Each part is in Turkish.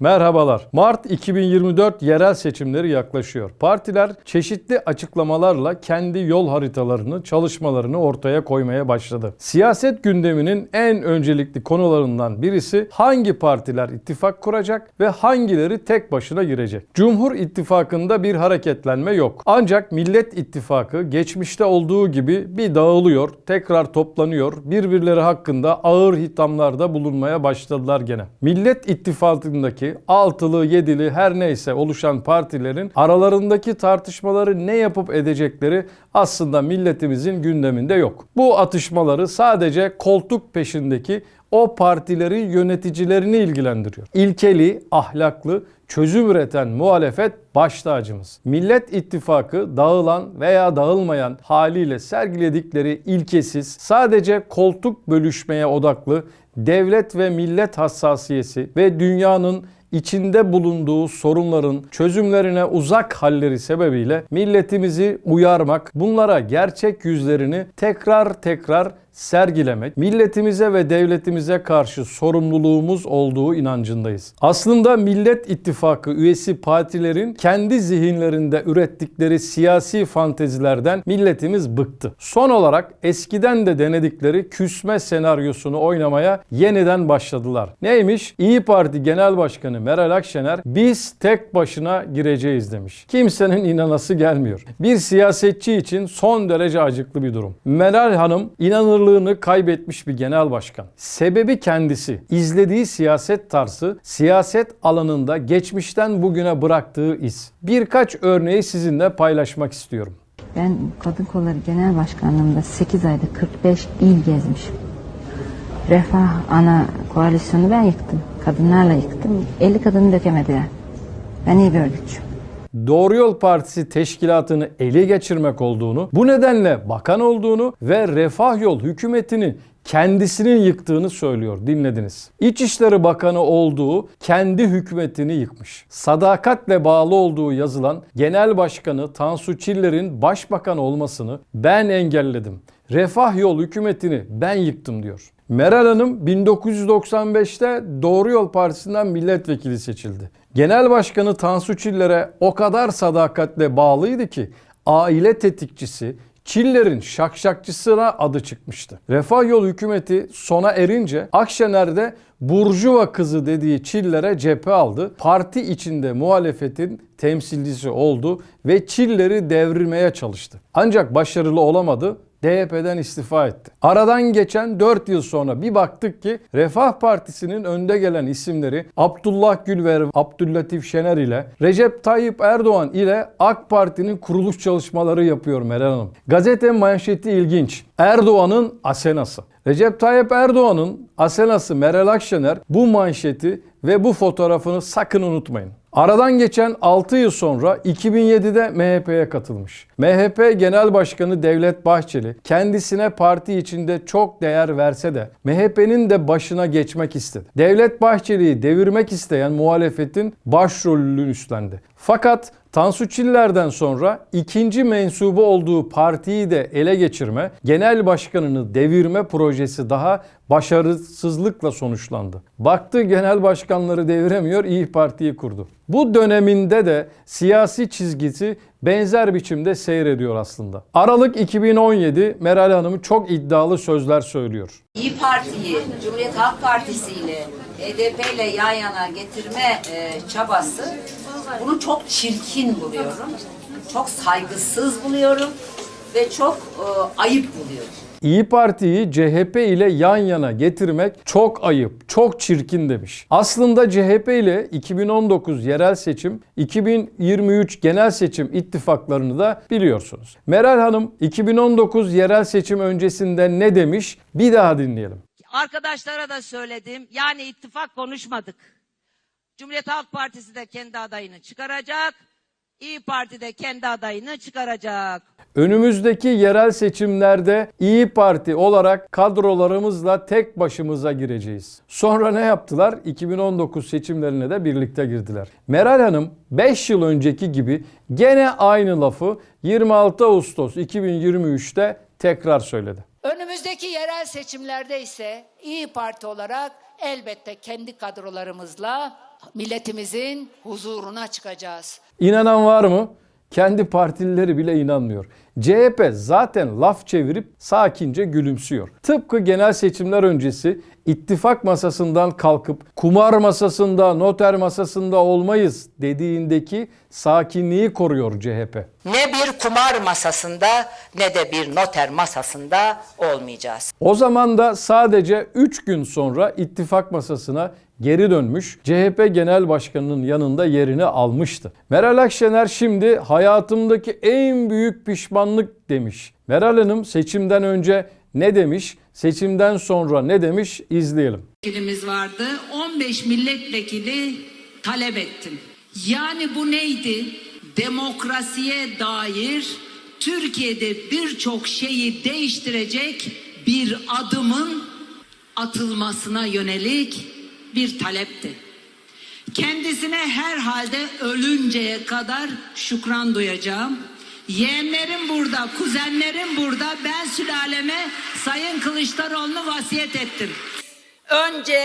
Merhabalar. Mart 2024 yerel seçimleri yaklaşıyor. Partiler çeşitli açıklamalarla kendi yol haritalarını, çalışmalarını ortaya koymaya başladı. Siyaset gündeminin en öncelikli konularından birisi hangi partiler ittifak kuracak ve hangileri tek başına girecek. Cumhur İttifakı'nda bir hareketlenme yok. Ancak Millet İttifakı geçmişte olduğu gibi bir dağılıyor, tekrar toplanıyor, birbirleri hakkında ağır hithamlarda bulunmaya başladılar gene. Millet İttifakı'ndaki altılı, yedili her neyse oluşan partilerin aralarındaki tartışmaları ne yapıp edecekleri aslında milletimizin gündeminde yok. Bu atışmaları sadece koltuk peşindeki o partileri yöneticilerini ilgilendiriyor. İlkeli, ahlaklı, çözüm üreten muhalefet baş tacımız. Millet İttifakı dağılan veya dağılmayan haliyle sergiledikleri ilkesiz, sadece koltuk bölüşmeye odaklı devlet ve millet hassasiyesi ve dünyanın içinde bulunduğu sorunların çözümlerine uzak halleri sebebiyle milletimizi uyarmak, bunlara gerçek yüzlerini tekrar tekrar sergilemek, milletimize ve devletimize karşı sorumluluğumuz olduğu inancındayız. Aslında Millet İttifakı üyesi partilerin kendi zihinlerinde ürettikleri siyasi fantezilerden milletimiz bıktı. Son olarak eskiden de denedikleri küsme senaryosunu oynamaya yeniden başladılar. Neymiş? İyi Parti Genel Başkanı Meral Akşener biz tek başına gireceğiz demiş. Kimsenin inanası gelmiyor. Bir siyasetçi için son derece acıklı bir durum. Meral Hanım inanır ağırlığını kaybetmiş bir genel başkan. Sebebi kendisi. İzlediği siyaset tarzı siyaset alanında geçmişten bugüne bıraktığı iz. Birkaç örneği sizinle paylaşmak istiyorum. Ben Kadın Kolları Genel Başkanlığımda 8 ayda 45 il gezmişim. Refah ana koalisyonu ben yıktım. Kadınlarla yıktım. 50 kadını dökemediler. Ben iyi bir örgütçüyüm. Doğru Yol Partisi teşkilatını ele geçirmek olduğunu, bu nedenle bakan olduğunu ve Refah Yol hükümetini kendisinin yıktığını söylüyor. Dinlediniz. İçişleri Bakanı olduğu kendi hükümetini yıkmış. Sadakatle bağlı olduğu yazılan Genel Başkanı Tansu Çiller'in başbakan olmasını ben engelledim. Refah Yol hükümetini ben yıktım diyor. Meral Hanım 1995'te Doğru Yol Partisi'nden milletvekili seçildi. Genel Başkanı Tansu Çiller'e o kadar sadakatle bağlıydı ki aile tetikçisi, Çiller'in şakşakçısına adı çıkmıştı. Refah Yol hükümeti sona erince Akşener'de Burjuva kızı dediği Çiller'e cephe aldı. Parti içinde muhalefetin temsilcisi oldu ve Çiller'i devirmeye çalıştı. Ancak başarılı olamadı. DYP'den istifa etti. Aradan geçen 4 yıl sonra bir baktık ki Refah Partisi'nin önde gelen isimleri Abdullah Gül ve Abdüllatif Şener ile Recep Tayyip Erdoğan ile AK Parti'nin kuruluş çalışmaları yapıyor Meral Hanım. Gazete manşeti ilginç. Erdoğan'ın Asenası. Recep Tayyip Erdoğan'ın Asenası Meral Akşener bu manşeti ve bu fotoğrafını sakın unutmayın. Aradan geçen 6 yıl sonra 2007'de MHP'ye katılmış. MHP Genel Başkanı Devlet Bahçeli kendisine parti içinde çok değer verse de MHP'nin de başına geçmek istedi. Devlet Bahçeli'yi devirmek isteyen muhalefetin başrolünü üstlendi. Fakat Tansu Çiller'den sonra ikinci mensubu olduğu partiyi de ele geçirme, genel başkanını devirme projesi daha başarısızlıkla sonuçlandı. Baktı genel başkanları deviremiyor, İyi Parti'yi kurdu. Bu döneminde de siyasi çizgisi benzer biçimde seyrediyor aslında. Aralık 2017 Meral Hanım çok iddialı sözler söylüyor. İyi Parti'yi Cumhuriyet Halk Partisi ile HDP ile yan yana getirme e, çabası bunu çok çirkin buluyorum. Çok saygısız buluyorum ve çok e, ayıp buluyorum. İyi Parti'yi CHP ile yan yana getirmek çok ayıp, çok çirkin demiş. Aslında CHP ile 2019 yerel seçim, 2023 genel seçim ittifaklarını da biliyorsunuz. Meral Hanım 2019 yerel seçim öncesinde ne demiş? Bir daha dinleyelim. Arkadaşlara da söyledim. Yani ittifak konuşmadık. Cumhuriyet Halk Partisi de kendi adayını çıkaracak. İyi Parti de kendi adayını çıkaracak. Önümüzdeki yerel seçimlerde İyi Parti olarak kadrolarımızla tek başımıza gireceğiz. Sonra ne yaptılar? 2019 seçimlerine de birlikte girdiler. Meral Hanım 5 yıl önceki gibi gene aynı lafı 26 Ağustos 2023'te tekrar söyledi. Önümüzdeki yerel seçimlerde ise İyi Parti olarak elbette kendi kadrolarımızla milletimizin huzuruna çıkacağız. İnanan var mı? Kendi partilileri bile inanmıyor. CHP zaten laf çevirip sakince gülümsüyor. Tıpkı genel seçimler öncesi ittifak masasından kalkıp kumar masasında, noter masasında olmayız dediğindeki sakinliği koruyor CHP. Ne bir kumar masasında ne de bir noter masasında olmayacağız. O zaman da sadece 3 gün sonra ittifak masasına geri dönmüş, CHP Genel Başkanı'nın yanında yerini almıştı. Meral Akşener şimdi hayatımdaki en büyük pişmanlık demiş. Meral Hanım seçimden önce ne demiş, seçimden sonra ne demiş izleyelim. milletvekilimiz vardı. 15 milletvekili talep ettim. Yani bu neydi? Demokrasiye dair Türkiye'de birçok şeyi değiştirecek bir adımın atılmasına yönelik bir talepti. Kendisine herhalde ölünceye kadar şükran duyacağım. Yeğenlerim burada, kuzenlerim burada. Ben sülaleme Sayın Kılıçdaroğlu'nu vasiyet ettim. Önce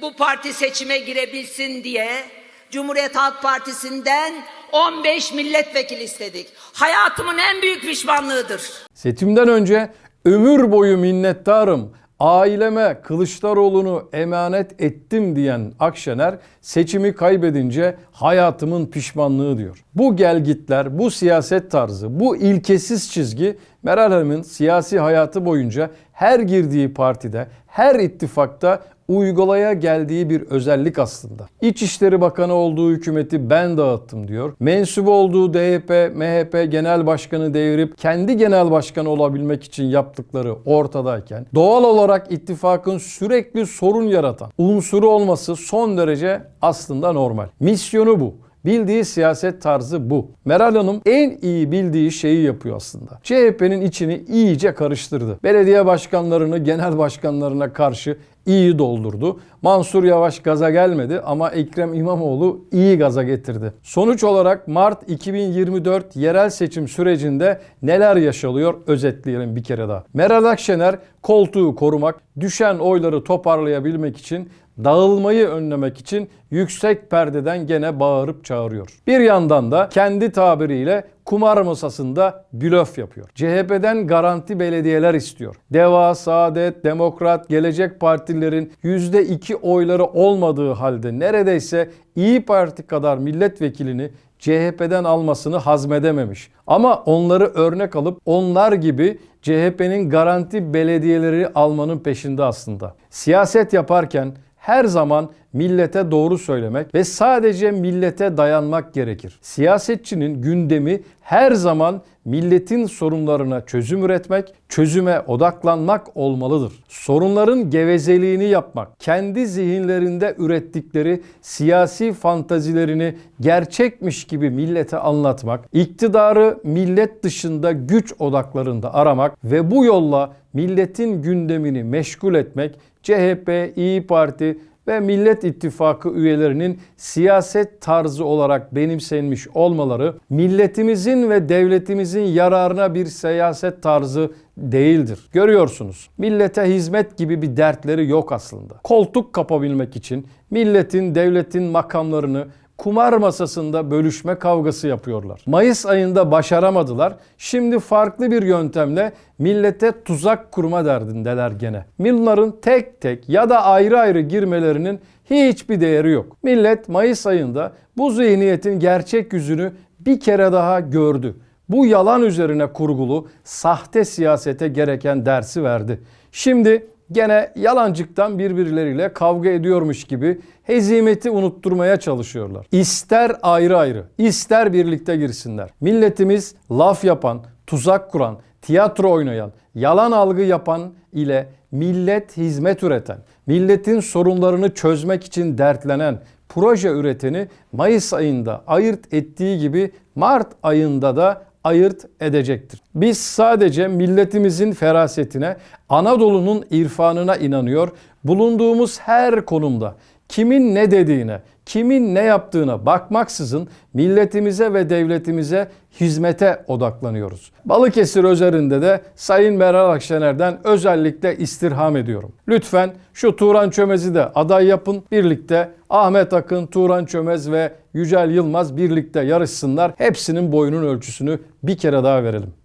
bu parti seçime girebilsin diye Cumhuriyet Halk Partisi'nden 15 milletvekili istedik. Hayatımın en büyük pişmanlığıdır. Seçimden önce ömür boyu minnettarım. Aileme Kılıçdaroğlu'nu emanet ettim diyen Akşener seçimi kaybedince hayatımın pişmanlığı diyor. Bu gelgitler, bu siyaset tarzı, bu ilkesiz çizgi Meral Hanım'ın siyasi hayatı boyunca her girdiği partide, her ittifakta uygulaya geldiği bir özellik aslında. İçişleri Bakanı olduğu hükümeti ben dağıttım diyor. Mensubu olduğu DYP, MHP genel başkanı devirip kendi genel başkanı olabilmek için yaptıkları ortadayken doğal olarak ittifakın sürekli sorun yaratan unsuru olması son derece aslında normal. Misyonu bu. Bildiği siyaset tarzı bu. Meral Hanım en iyi bildiği şeyi yapıyor aslında. CHP'nin içini iyice karıştırdı. Belediye başkanlarını genel başkanlarına karşı iyi doldurdu. Mansur Yavaş gaza gelmedi ama Ekrem İmamoğlu iyi gaza getirdi. Sonuç olarak Mart 2024 yerel seçim sürecinde neler yaşanıyor özetleyelim bir kere daha. Meral Akşener koltuğu korumak, düşen oyları toparlayabilmek için dağılmayı önlemek için yüksek perdeden gene bağırıp çağırıyor. Bir yandan da kendi tabiriyle kumar masasında blöf yapıyor. CHP'den garanti belediyeler istiyor. Deva, Saadet, Demokrat, Gelecek Partilerin %2 oyları olmadığı halde neredeyse İyi Parti kadar milletvekilini CHP'den almasını hazmedememiş. Ama onları örnek alıp onlar gibi CHP'nin garanti belediyeleri almanın peşinde aslında. Siyaset yaparken her zaman millete doğru söylemek ve sadece millete dayanmak gerekir. Siyasetçinin gündemi her zaman milletin sorunlarına çözüm üretmek, çözüme odaklanmak olmalıdır. Sorunların gevezeliğini yapmak, kendi zihinlerinde ürettikleri siyasi fantazilerini gerçekmiş gibi millete anlatmak, iktidarı millet dışında güç odaklarında aramak ve bu yolla milletin gündemini meşgul etmek CHP, İyi Parti ve Millet İttifakı üyelerinin siyaset tarzı olarak benimsenmiş olmaları milletimizin ve devletimizin yararına bir siyaset tarzı değildir. Görüyorsunuz millete hizmet gibi bir dertleri yok aslında. Koltuk kapabilmek için milletin, devletin makamlarını kumar masasında bölüşme kavgası yapıyorlar. Mayıs ayında başaramadılar. Şimdi farklı bir yöntemle millete tuzak kurma derdindeler gene. Bunların tek tek ya da ayrı ayrı girmelerinin hiçbir değeri yok. Millet Mayıs ayında bu zihniyetin gerçek yüzünü bir kere daha gördü. Bu yalan üzerine kurgulu sahte siyasete gereken dersi verdi. Şimdi gene yalancıktan birbirleriyle kavga ediyormuş gibi hezimeti unutturmaya çalışıyorlar. İster ayrı ayrı, ister birlikte girsinler. Milletimiz laf yapan, tuzak kuran, tiyatro oynayan, yalan algı yapan ile millet hizmet üreten, milletin sorunlarını çözmek için dertlenen, proje üreteni Mayıs ayında ayırt ettiği gibi Mart ayında da ayırt edecektir. Biz sadece milletimizin ferasetine, Anadolu'nun irfanına inanıyor, bulunduğumuz her konumda kimin ne dediğine, kimin ne yaptığına bakmaksızın milletimize ve devletimize hizmete odaklanıyoruz. Balıkesir üzerinde de Sayın Meral Akşener'den özellikle istirham ediyorum. Lütfen şu Turan Çömez'i de aday yapın. Birlikte Ahmet Akın, Turan Çömez ve Yücel Yılmaz birlikte yarışsınlar. Hepsinin boyunun ölçüsünü bir kere daha verelim.